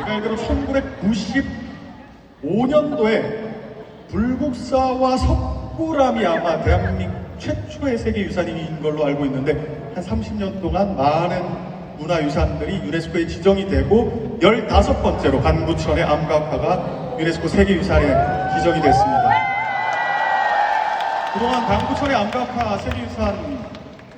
제가 알기로 1995년도에 불국사와 석굴암이 아마 대한민국 최초의 세계유산인 걸로 알고 있는데 한 30년 동안 많은 문화유산들이 유네스코에 지정이 되고 15번째로 반구천의 암각화가 유네스코 세계유산에 지정이 됐습니다. 그동안 방구천의 암각화 세계유산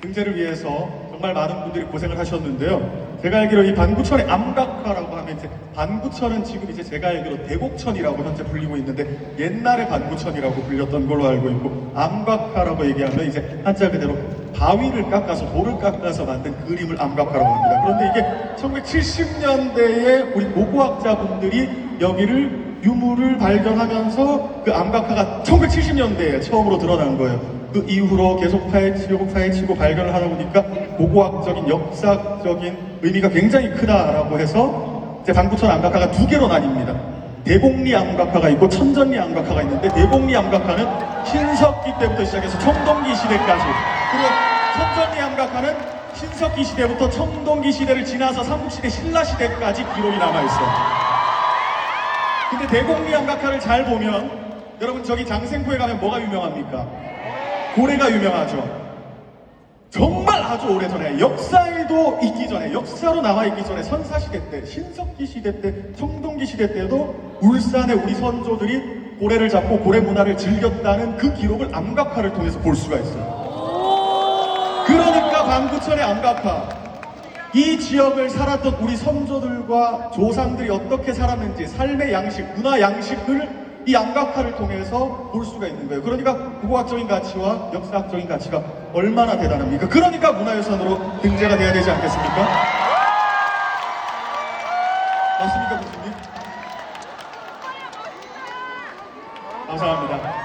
등재를 위해서 정말 많은 분들이 고생을 하셨는데요. 제가 알기로 이 반구천의 암각화라고 하면 이제 반구천은 지금 이제 제가 알기로 대곡천이라고 현재 불리고 있는데 옛날에 반구천이라고 불렸던 걸로 알고 있고 암각화라고 얘기하면 이제 한자 그대로 바위를 깎아서 돌을 깎아서 만든 그림을 암각화라고 합니다. 그런데 이게 1970년대에 우리 고고학자분들이 여기를 유물을 발견하면서 그 암각화가 1970년대에 처음으로 드러난 거예요. 그 이후로 계속 파헤치고 파헤치고 발견을 하다 보니까 고고학적인 역사적인 의미가 굉장히 크다라고 해서 이제 방구천 암각화가 두 개로 나뉩니다. 대곡리 암각화가 있고 천전리 암각화가 있는데 대곡리 암각화는 신석기 때부터 시작해서 청동기 시대까지 그리고 천전리 암각화는 신석기 시대부터 청동기 시대를 지나서 삼국시대 신라시대까지 기록이 남아있어요. 근데 대곡리 암각화를 잘 보면 여러분 저기 장생포에 가면 뭐가 유명합니까? 고래가 유명하죠. 정말 아주 오래전에 역사에도 있기 전에 역사로 남아 있기 전에 선사시대 때 신석기 시대 때 청동기 시대 때도 울산의 우리 선조들이 고래를 잡고 고래 문화를 즐겼다는 그 기록을 암각화를 통해서 볼 수가 있어요. 그러니까 방구천의 암각화 이 지역을 살았던 우리 선조들과 조상들이 어떻게 살았는지 삶의 양식, 문화 양식을 이 암각화를 통해서 볼 수가 있는 거예요. 그러니까 국어학적인 가치와 역사학적인 가치가 얼마나 대단합니까? 그러니까 문화유산으로 등재가 돼야 되지 않겠습니까? 맞습니까, 교수님? 감사합니다.